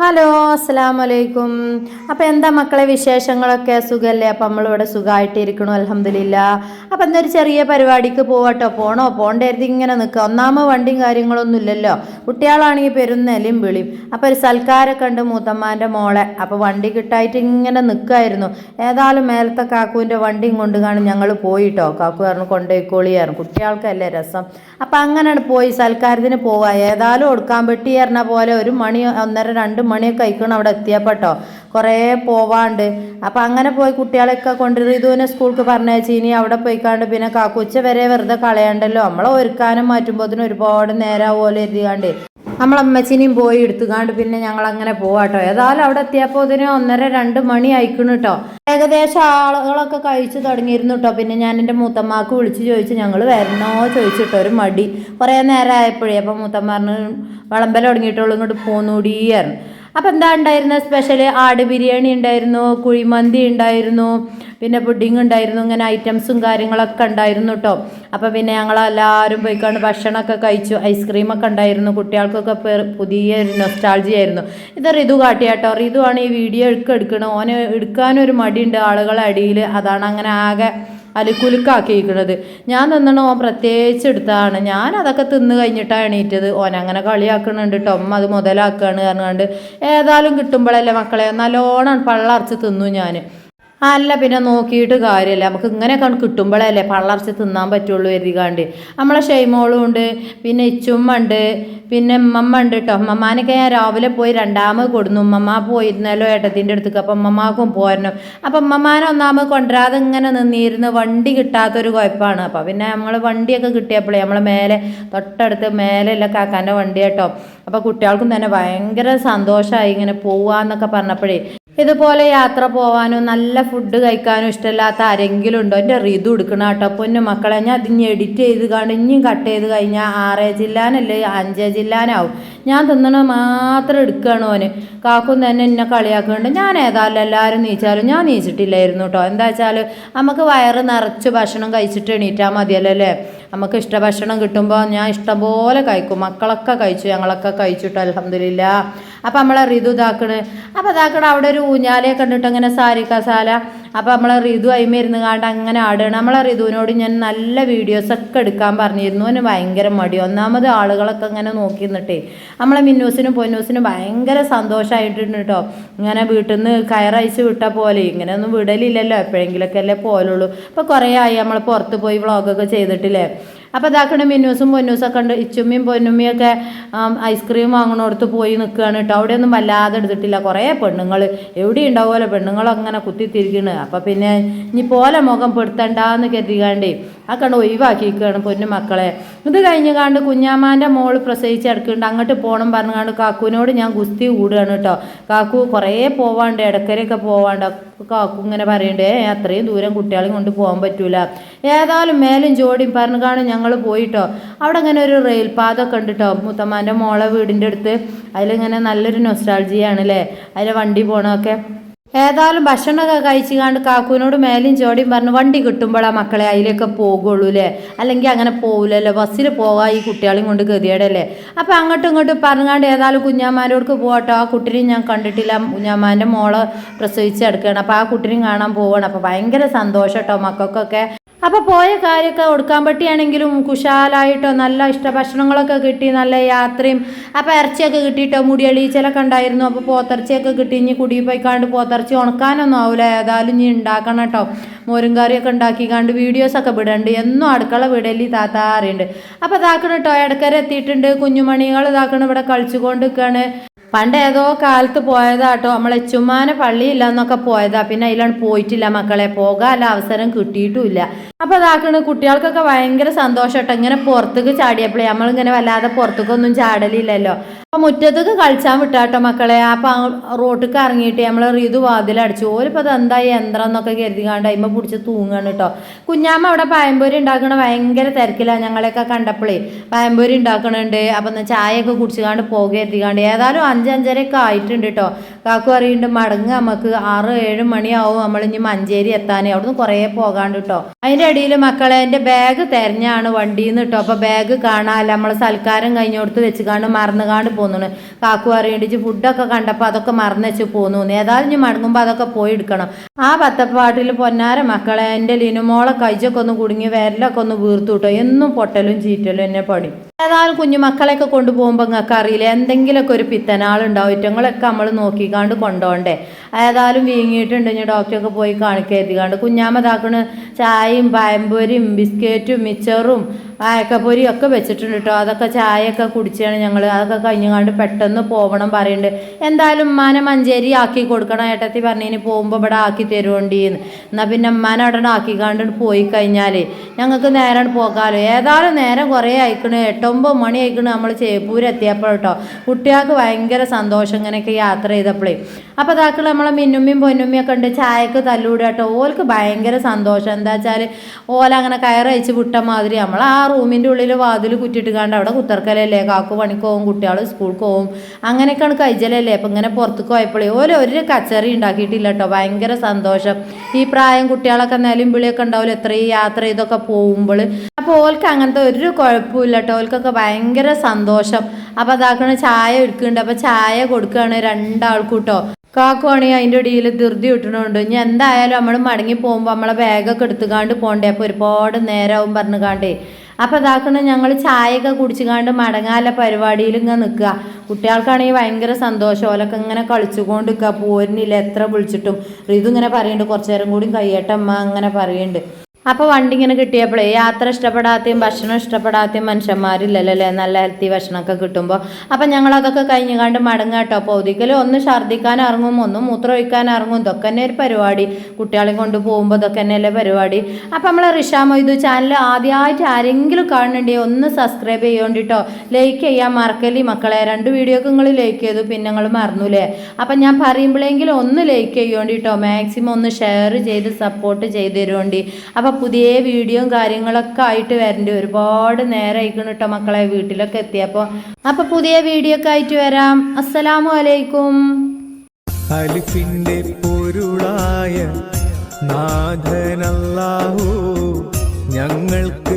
Hello അസ്സാം വലൈക്കും അപ്പം എന്താ മക്കളെ വിശേഷങ്ങളൊക്കെ? സുഖമല്ലേ അപ്പം നമ്മളിവിടെ സുഖമായിട്ടിരിക്കണു അലഹമില്ല അപ്പം എന്തൊരു ചെറിയ പരിപാടിക്ക് പോവാട്ടോ. പോണോ? പോകേണ്ടരുത് ഇങ്ങനെ നിൽക്കുക ഒന്നാമത് വണ്ടിയും കാര്യങ്ങളൊന്നും ഇല്ലല്ലോ. കുട്ടികളാണെങ്കിൽ പെരുന്നെലും വിളിയും. അപ്പം ഒരു സൽക്കാരൊക്കെ ഉണ്ട് മൂത്തമ്മാന്റെ മോളെ. അപ്പോൾ വണ്ടി കിട്ടായിട്ട് ഇങ്ങനെ നിൽക്കുമായിരുന്നു ഏതായാലും മേലത്തെ കാക്കുവിന്റെ വണ്ടിയും കൊണ്ട് കാണും ഞങ്ങൾ പോയിട്ടോ. കാക്കു പറഞ്ഞു കൊണ്ടുപോയിക്കോളിയായിരുന്നു കുട്ടികൾക്കല്ലേ രസം. അപ്പം അങ്ങനെയാണ് പോയി സൽക്കാരത്തിന് പോവുക ഏതായാലും ഒടുക്കാൻ പെട്ടി പറഞ്ഞ പോലെ ഒരു മണി ഒന്നര രണ്ട് മണിയൊക്കെ കഴിക്കണം അവിടെ എത്തിയപ്പെട്ടോ കുറേ പോവാണ്ട്. അപ്പം അങ്ങനെ പോയി കുട്ടികളെയൊക്കെ കൊണ്ട് റിതുവിനെ സ്കൂൾക്ക് പറഞ്ഞയച്ച് ഇനി അവിടെ പോയിക്കാണ്ട് പിന്നെ കാക്കുച്ച വരെ വെറുതെ കളയണ്ടല്ലോ. നമ്മളെ ഒരുക്കാനും മാറ്റുമ്പോഴത്തേനും ഒരുപാട് നേരം പോലെ എഴുതിയാണ്ട് നമ്മളമ്മച്ചിനെയും പോയി എടുത്തുകാണ്ട് പിന്നെ ഞങ്ങൾ അങ്ങനെ പോവാട്ടോ ഏതായാലും അവിടെ എത്തിയപ്പോൾ ഇതിന് ഒന്നര രണ്ട് മണി അയക്കണു കേട്ടോ ഏകദേശം ആളുകളൊക്കെ കഴിച്ചു തുടങ്ങിയിരുന്നു കേട്ടോ പിന്നെ ഞാൻ എന്റെ മൂത്തമ്മാക്ക് വിളിച്ച് ചോദിച്ചു. ഞങ്ങൾ വരണോ ചോദിച്ചിട്ടോ ഒരു മടി. കുറേ നേരം ആയപ്പോഴേ അപ്പം മൂത്തമ്മാറിന് വിളമ്പല തുടങ്ങിയിട്ടുള്ളൂ. ഇങ്ങോട്ട് പോന്നൂടിയായിരുന്നു അപ്പം എന്താ ഉണ്ടായിരുന്ന? സ്പെഷ്യൽ ആട് ബിരിയാണി ഉണ്ടായിരുന്നു കുഴിമന്തി ഉണ്ടായിരുന്നു പിന്നെ പുഡിങ് ഉണ്ടായിരുന്നു ഇങ്ങനെ ഐറ്റംസും കാര്യങ്ങളൊക്കെ ഉണ്ടായിരുന്നു കേട്ടോ അപ്പോൾ പിന്നെ ഞങ്ങൾ എല്ലാവരും പോയിക്കൊണ്ട് ഭക്ഷണമൊക്കെ കഴിച്ചു. ഐസ്ക്രീമൊക്കെ ഉണ്ടായിരുന്നു. കുട്ടികൾക്കൊക്കെ പുതിയൊരു നൊസ്റ്റാൾജി ആയിരുന്നു. ഇത് റിതു കാട്ടിയാട്ടോ റിതു ആണ് ഈ വീഡിയോ എടുക്ക എടുക്കണം. ഓനെ എടുക്കാനൊരു മടിയുണ്ട് ആളുകളെ അടിയിൽ അതാണ് അങ്ങനെ ആകെ അലുക്കുലുക്കാക്കിയിരിക്കണത് ഞാൻ തിന്നണ ഓൻ പ്രത്യേകിച്ച് എടുത്തതാണ്. ഞാൻ അതൊക്കെ തിന്ന് കഴിഞ്ഞിട്ടാണ് എണീറ്റത്. ഓൻ അങ്ങനെ കളിയാക്കണുണ്ട് കേട്ടോ അമ്മ അത് മുതലാക്കുകയാണ് പറഞ്ഞുകൊണ്ട് ഏതായാലും കിട്ടുമ്പോഴല്ലേ മക്കളെ? നല്ലോണം പള്ളറച്ച് തിന്നു ഞാൻ അല്ല പിന്നെ നോക്കിയിട്ട് കാര്യമില്ല. നമുക്ക് ഇങ്ങനെ കിട്ടുമ്പോഴല്ലേ പള്ളർച്ച് തിന്നാൻ പറ്റുള്ളൂ എഴുതികാണ്ട് നമ്മളെ ഷെയ്മോളും ഉണ്ട് പിന്നെ ഇച്ചുമ്മ ഉണ്ട് പിന്നെ ഉമ്മമ്മ ഉണ്ട് കേട്ടോ ഉമ്മമാനൊക്കെ ഞാൻ രാവിലെ പോയി രണ്ടാമത് കൊടുന്നു. ഉമ്മമ്മ പോയിരുന്നല്ലോ ഏട്ടത്തിന്റെ അടുത്തേക്ക് അപ്പം ഉമ്മമാക്കും പോരണം. അപ്പം ഉമ്മമാനെ ഒന്നാമത് കൊണ്ടുവരാതെ ഇങ്ങനെ നിന്നിരുന്ന് വണ്ടി കിട്ടാത്തൊരു കുഴപ്പമാണ്. അപ്പം പിന്നെ നമ്മൾ വണ്ടിയൊക്കെ കിട്ടിയപ്പോഴേ നമ്മളെ മേലെ തൊട്ടടുത്ത് മേലെയുള്ള കാക്കാന്റെ വണ്ടി കേട്ടോ അപ്പോൾ കുട്ടികൾക്കും തന്നെ ഭയങ്കര സന്തോഷമായി ഇങ്ങനെ പോവാന്നൊക്കെ പറഞ്ഞപ്പോഴേ ഇതുപോലെ യാത്ര പോവാനും നല്ല ഫുഡ് കഴിക്കാനും ഇഷ്ടമില്ലാത്ത ആരെങ്കിലും ഉണ്ടോ? എന്റെ റിതു എടുക്കണം കേട്ടോ. പൊന്നു മക്കളെ ഞാൻ അതിഞ്ഞ് എഡിറ്റ് ചെയ്ത് കാണും ഇനിയും കട്ട് ചെയ്ത് കഴിഞ്ഞാൽ ആറേ ജില്ലാനല്ലേ അഞ്ചേ ജില്ലാനാവും. ഞാൻ തിന്നണ മാത്രം എടുക്കുകയാണ് ഓന്. കാക്കും തന്നെ എന്നെ കളിയാക്കുന്നുണ്ട്. ഞാൻ ഏതായാലും എല്ലാവരും നീച്ചാലും ഞാൻ നീച്ചിട്ടില്ലായിരുന്നു കേട്ടോ. എന്താ വെച്ചാൽ നമുക്ക് വയറ് നിറച്ച് ഭക്ഷണം കഴിച്ചിട്ട് എണീറ്റാൽ മതിയല്ലോ അല്ലേ? നമുക്ക് ഇഷ്ട ഭക്ഷണം കിട്ടുമ്പോൾ ഞാൻ ഇഷ്ടംപോലെ കഴിക്കും. മക്കളൊക്കെ കഴിച്ചു ഞങ്ങളൊക്കെ കഴിച്ചിട്ടോ അലഹമില്ല അപ്പം നമ്മളെ റിതു ഇതാക്കണ്. അപ്പം ഇതാക്കണ അവിടെ ഒരു ഊഞ്ഞാലയെ കണ്ടിട്ട് അങ്ങനെ സാരി കസാല അപ്പം നമ്മളെ റിതു അയിമരുന്ന് കാണ്ട് അങ്ങനെ ആടുകയാണ്. നമ്മളെ റിതുവിനോട് ഞാൻ നല്ല വീഡിയോസൊക്കെ എടുക്കാൻ പറഞ്ഞിരുന്നു. അവന് ഭയങ്കര മടി. ഒന്നാമത് ആളുകളൊക്കെ അങ്ങനെ നോക്കി നിന്നിട്ടേ നമ്മളെ മിന്നൂസിനും പൊന്നൂസിനും ഭയങ്കര സന്തോഷമായിട്ടുണ്ട് കേട്ടോ ഇങ്ങനെ വീട്ടിൽ നിന്ന് കയറയച്ച് വിട്ട പോലെ. ഇങ്ങനെ ഒന്നും വിടലില്ലല്ലോ. എപ്പോഴെങ്കിലൊക്കെ അല്ലേ പോലുള്ളൂ. അപ്പോൾ കുറേ ആയി നമ്മൾ പുറത്ത് പോയി വ്ളോഗൊക്കെ ചെയ്തിട്ടില്ലേ. അപ്പോൾ ഇതാക്കണ മിന്നൂസും പൊന്നൂസും ഒക്കെ ഉണ്ട്. ഇച്ചുമ്മയും പൊന്നുമ്മയൊക്കെ ഐസ്ക്രീം വാങ്ങണോടത്ത് പോയി നിൽക്കുകയാണ് കേട്ടോ. അവിടെയൊന്നും വല്ലാതെ എടുത്തിട്ടില്ല. കുറേ പെണ്ണുങ്ങൾ എവിടെ ഉണ്ടാവുമല്ലോ പെണ്ണുങ്ങളങ്ങനെ കുത്തിത്തിരിക്കണ്. അപ്പോൾ പിന്നെ ഇനി പോലെ മുഖം പെടുത്തണ്ടെന്ന് കരുതികാണ്ടേ ആ കണ്ട് ഒഴിവാക്കിയിരിക്കുകയാണ് പൊന്നു മക്കളെ. ഇത് കഴിഞ്ഞ് കാണ്ട് കുഞ്ഞാമാന്റെ മോൾ പ്രസവിച്ച് എടുക്കുന്നുണ്ട് അങ്ങോട്ട് പോകണം പറഞ്ഞുകൊണ്ട് കാക്കുവിനോട് ഞാൻ ഗുസ്തി കൂടുകയാണ് കേട്ടോ. കാക്കു കുറേ പോവാണ്ട് ഇടക്കരയൊക്കെ പോവാണ്ട്. അപ്പൊ കാക്കു ഇങ്ങനെ പറയണ്ടേ അത്രയും ദൂരം കുട്ടികളെയും കൊണ്ട് പോകാൻ പറ്റൂല. ഏതായാലും മേലും ജോഡിയും പറഞ്ഞു കാണും ഞങ്ങൾ പോയിട്ടോ. അവിടെ ഇങ്ങനെ ഒരു റെയിൽ പാതൊക്കെ ഉണ്ട് കേട്ടോ മുത്തമ്മാന്റെ മോളെ വീടിന്റെ അടുത്ത്. അതിലിങ്ങനെ നല്ലൊരു നൊസ്റ്റാൾജിയാണ് അല്ലേ അതിലെ വണ്ടി പോണതൊക്കെ. ഏതായാലും ഭക്ഷണമൊക്കെ കഴിച്ചു കാണ്ട് കാക്കുവിനോട് മേലും ചോടിയും പറഞ്ഞു വണ്ടി കിട്ടുമ്പോഴാ മക്കളെ അതിലേക്ക് പോകുള്ളൂ അല്ലേ അല്ലെങ്കിൽ അങ്ങനെ പോകില്ലല്ലോ ബസ്സിൽ പോകാം ഈ കുട്ടികളെയും കൊണ്ട് ഗതിയേടല്ലേ അപ്പം അങ്ങോട്ടും ഇങ്ങോട്ടും പറഞ്ഞാണ്ട് ഏതായാലും കുഞ്ഞാമാരോടക്ക് പോകട്ടോ. ആ കുട്ടിനെയും ഞാൻ കണ്ടിട്ടില്ല. കുഞ്ഞാമാന്റെ മോളെ പ്രസവിച്ച് എടുക്കുകയാണ് അപ്പോൾ ആ കുട്ടിനെയും കാണാൻ പോവുകയാണ് അപ്പോൾ ഭയങ്കര സന്തോഷം കേട്ടോ മക്കൾക്കൊക്കെ. അപ്പോൾ പോയ കാര്യമൊക്കെ ഒടുക്കാൻ പറ്റിയാണെങ്കിലും കുശാലായിട്ടോ നല്ല ഇഷ്ട ഭക്ഷണങ്ങളൊക്കെ കിട്ടി നല്ല യാത്രയും അപ്പോൾ ഇറച്ചിയൊക്കെ കിട്ടിയിട്ടോ മുടിയളീച്ചലൊക്കെ ഉണ്ടായിരുന്നു അപ്പോൾ പോത്തിറച്ചിയൊക്കെ കിട്ടി ഇനി കുടി പോയിക്കാണ്ട് പോത്തിറച്ചി ഉണക്കാനൊന്നും ആവില്ല ഏതായാലും ഇനി ഉണ്ടാക്കണം കേട്ടോ. മോരും കറിയൊക്കെ ഉണ്ടാക്കിക്കാണ്ട് വീഡിയോസൊക്കെ വിടണ്ട് എന്നും അടുക്കള വിടലി താത്താറുണ്ട് അപ്പോൾ ഇതാക്കണം കേട്ടോ ഇടക്കര എത്തിയിട്ടുണ്ട് കുഞ്ഞുമണികൾ ഇതാക്കണം ഇവിടെ കളിച്ചുകൊണ്ട് നിൽക്കുകയാണ് പണ്ട് ഏതോ കാലത്ത് പോയതാട്ടോ. നമ്മളെ ചുമ്മാനെ പള്ളിയില്ല എന്നൊക്കെ പോയതാ. പിന്നെ അതിലാണ് പോയിട്ടില്ല മക്കളെ. പോകാനുള്ള അവസരം കിട്ടിയിട്ടുമില്ല. അപ്പൊ അതാക്കണ് കുട്ടികൾക്കൊക്കെ ഭയങ്കര സന്തോഷം കേട്ടോ ഇങ്ങനെ പുറത്തേക്ക് ചാടിയപ്പോഴേ നമ്മളിങ്ങനെ വല്ലാതെ പുറത്തേക്കൊന്നും ചാടലില്ലല്ലോ. അപ്പൊ മുറ്റത്തേക്ക് കളിച്ചാൻ വിട്ടാട്ടോ മക്കളെ. അപ്പൊ റോട്ടിക്ക് ഇറങ്ങിയിട്ട് നമ്മൾ റീതു വാതിലടിച്ചു. ഓലിപ്പോ അത് എന്താ യന്ത്രം എന്നൊക്കെ കരുതികാണ്ട് അതിമ്മ പിടിച്ച് തൂങ്ങാണ് കേട്ടോ കുഞ്ഞാമ്മ അവിടെ പയമ്പൊരി ഉണ്ടാക്കണ ഭയങ്കര തിരക്കിലാണ് ഞങ്ങളെയൊക്കെ കണ്ടപ്പോഴേ പയമ്പൊരി ഉണ്ടാക്കണുണ്ട്. അപ്പം ചായയൊക്കെ കുടിച്ചുകാണ്ട് പോക കരുതികാണ്ട് ഏതായാലും അഞ്ച് അഞ്ചരയൊക്കെ ആയിട്ടുണ്ട് കേട്ടോ കാക്കു പറയുന്നുണ്ട് മടങ്ങ് നമുക്ക് ആറ് ഏഴ് മണിയാവും. നമ്മൾ ഇനി മഞ്ചേരി എത്താൻ അവിടുന്ന് കുറേ പോകാണ്ട് കേട്ടോ അതിന്റെ ഇടയിൽ മക്കളെ എന്റെ ബാഗ് തെരഞ്ഞാണ് വണ്ടിയിൽ നിന്ന് കേട്ടോ അപ്പോൾ ബാഗ് കാണാല്ല. നമ്മൾ സൽക്കാരം കഴിഞ്ഞോടത്ത് വെച്ച് കാണ്ട് മറന്നുകാണ്ട് പോകുന്നു കാക്കു അറിയണ്ടിച്ച് ഫുഡൊക്കെ കണ്ടപ്പോൾ അതൊക്കെ മറന്നു വെച്ച് പോന്നു. ഏതായാലും ഇനി മടങ്ങുമ്പോൾ അതൊക്കെ പോയി എടുക്കണം. ആ പത്തപ്പാട്ടിൽ പൊന്നാര മക്കളെ എന്റെ ലിനുമോളെ കൈജൊക്കെ ഒന്ന് കുടുങ്ങി വിരലൊക്കെ ഒന്ന് വീർത്തു കേട്ടോ എന്നും പൊട്ടലും ചീറ്റലും എന്നെ പണി. ഏതായാലും കുഞ്ഞു മക്കളെയൊക്കെ കൊണ്ടുപോകുമ്പോൾ നിങ്ങൾക്ക് അറിയില്ല എന്തെങ്കിലുമൊക്കെ ഒരു പിത്തനാളുണ്ടാവും. ഇറ്റങ്ങളൊക്കെ നമ്മൾ നോക്കിക്കാണ്ട് കൊണ്ടുപോകണ്ടേ ഏതായാലും വീങ്ങിയിട്ടുണ്ട്. ഇനി ഡോക്ടറൊക്കെ പോയി കാണിക്കരുതികാണ്ട് കുഞ്ഞാമതാക്കണ് ചായയും പഴംപൊരിയും ബിസ്ക്കറ്റും മിച്ചറും അയക്കപ്പൊരി ഒക്കെ വെച്ചിട്ടുണ്ട് കേട്ടോ അതൊക്കെ ചായയൊക്കെ കുടിച്ചാണ് ഞങ്ങൾ അതൊക്കെ കഴിഞ്ഞുകൊണ്ട് പെട്ടെന്ന് പോകണം പറയുന്നുണ്ട് എന്തായാലും ഉമ്മാനെ മഞ്ചേരി ആക്കി കൊടുക്കണം ഏട്ടത്തി പറഞ്ഞിന് പോകുമ്പോൾ ഇവിടെ ആക്കി തരുവണ്ടിന്ന്. എന്നാൽ പിന്നെ ഉമ്മാനെ അവിടെ ആക്കിക്കാണ്ട് പോയി കഴിഞ്ഞാൽ ഞങ്ങൾക്ക് നേരം പോകാമല്ലോ ഏതായാലും നേരം കുറേ അയക്കണ് എട്ടൊമ്പത് മണി അയക്കണ് നമ്മൾ ചേപ്പൂരെത്തിയപ്പോൾ കേട്ടോ കുട്ടികൾക്ക് ഭയങ്കര സന്തോഷം ഇങ്ങനെയൊക്കെ യാത്ര ചെയ്തപ്പോഴേ അപ്പോൾ അതാക്കൾ നമ്മളെ മിന്നുമ്മയും പൊന്നുമ്മയും ഒക്കെ ഉണ്ട്. ചായക്ക് തല്ലൂടുക കേട്ടോ. ഓൾക്ക് ഭയങ്കര സന്തോഷം. എന്താ വെച്ചാൽ ഓല അങ്ങനെ കയറയച്ച് വിട്ട മാതിരി നമ്മൾ ആ റൂമിന്റെ ഉള്ളിൽ വാതിൽ കുറ്റിട്ട് കണ്ട് അവിടെ കുത്തർക്കലല്ലേ? കാക്കു പണിക്ക് പോകും കുട്ടികൾ സ്കൂൾക്ക് പോകും അങ്ങനെയൊക്കെയാണ് കഴിച്ചലല്ലേ? അപ്പം ഇങ്ങനെ പുറത്തേക്ക് പോയപ്പോഴേ ഓല ഒരു കച്ചറി ഉണ്ടാക്കിയിട്ടില്ല കേട്ടോ. ഭയങ്കര സന്തോഷം. ഈ പ്രായം കുട്ടികളൊക്കെ നിലയും വിളിയൊക്കെ ഉണ്ടാവില്ല? എത്രയും യാത്ര ചെയ്തൊക്കെ പോകുമ്പോൾ അപ്പോൾ ഓൾക്ക് അങ്ങനത്തെ ഒരു കുഴപ്പമില്ല കേട്ടോ. ഓൾക്കൊക്കെ ഭയങ്കര സന്തോഷം. അപ്പോൾ അതാക്കണ ചായ ഒരുക്കുന്നുണ്ട്. അപ്പോൾ ചായ കൊടുക്കുകയാണ് രണ്ടാൾക്കും കേട്ടോ. കാക്കുവാണെങ്കിൽ അതിന്റെ ഇടയിൽ ധൃതി കിട്ടണുണ്ട് ഇനി എന്തായാലും നമ്മൾ മടങ്ങി പോകുമ്പോൾ നമ്മളെ ബാഗൊക്കെ എടുത്തുകാണ്ട് പോകണ്ടേ? അപ്പോൾ ഒരുപാട് നേരമാവും പറഞ്ഞുകാണ്ടേ. അപ്പം അതാക്കണേ ഞങ്ങൾ ചായയൊക്കെ കുടിച്ചുകാണ്ട് മടങ്ങാല പരിപാടിയിൽ ഇങ്ങനെ നിൽക്കുക. കുട്ടികൾക്കാണെങ്കിൽ ഭയങ്കര സന്തോഷം. ഓലൊക്കെ ഇങ്ങനെ കളിച്ചുകൊണ്ട് നിൽക്കുക പോരുന്നില്ല എത്ര വിളിച്ചിട്ടും. ഇത് ഇങ്ങനെ പറയുന്നുണ്ട് കുറച്ചു നേരം കൂടി കയ്യേട്ടമ്മ അങ്ങനെ പറയുന്നുണ്ട്. അപ്പോൾ വണ്ടി ഇങ്ങനെ കിട്ടിയപ്പോഴേ യാത്ര ഇഷ്ടപ്പെടാത്തയും ഭക്ഷണം ഇഷ്ടപ്പെടാത്തയും മനുഷ്യന്മാരില്ലല്ലോ അല്ലേ നല്ല ഹെൽത്തി ഭക്ഷണമൊക്കെ കിട്ടുമ്പോൾ അപ്പം ഞങ്ങൾ അതൊക്കെ കഴിഞ്ഞ് കണ്ട് മടങ്ങുക കേട്ടോ പൗതിക്കൽ ഒന്ന് ഛർദ്ദിക്കാൻ ഇറങ്ങും ഒന്ന് മൂത്രം ഒഴിക്കാൻ ഇറങ്ങും ഇതൊക്കെ തന്നെ ഒരു പരിപാടി. കുട്ടികളെ കൊണ്ട് പോകുമ്പോൾ ഇതൊക്കെ തന്നെയല്ലേ പരിപാടി. അപ്പം നമ്മൾ റിഷാ മൊയ്തു ചാനൽ ആദ്യമായിട്ട് ആരെങ്കിലും കാണുന്നുണ്ടെങ്കിൽ ഒന്ന് സബ്സ്ക്രൈബ് ചെയ്യേണ്ടിട്ടോ. ലൈക്ക് ചെയ്യാൻ മറക്കല്ലേ മക്കളെ? രണ്ട് വീഡിയോക്ക് നിങ്ങൾ ലൈക്ക് ചെയ്തു പിന്നെ നിങ്ങൾ മറന്നുല്ലേ അപ്പം ഞാൻ പറയുമ്പോഴെങ്കിലും ഒന്ന് ലൈക്ക് ചെയ്യേണ്ടിട്ടോ. മാക്സിമം ഒന്ന് ഷെയർ ചെയ്ത് സപ്പോർട്ട് ചെയ്ത് തരുവേണ്ടി. അപ്പം പുതിയ വീഡിയോയും കാര്യങ്ങളൊക്കെ ആയിട്ട് വരണ്ട് ഒരുപാട് നേരം ആയിക്കണം കേട്ടോ മക്കളെ വീട്ടിലൊക്കെ എത്തിയപ്പോൾ അപ്പോൾ പുതിയ വീഡിയോ ഒക്കെ ആയിട്ട് വരാം. അസ്സലാമു അലൈക്കും. അലിഫിന്റെ പൊരുളായ നാഥനല്ലാഹു ഞങ്ങൾക്ക്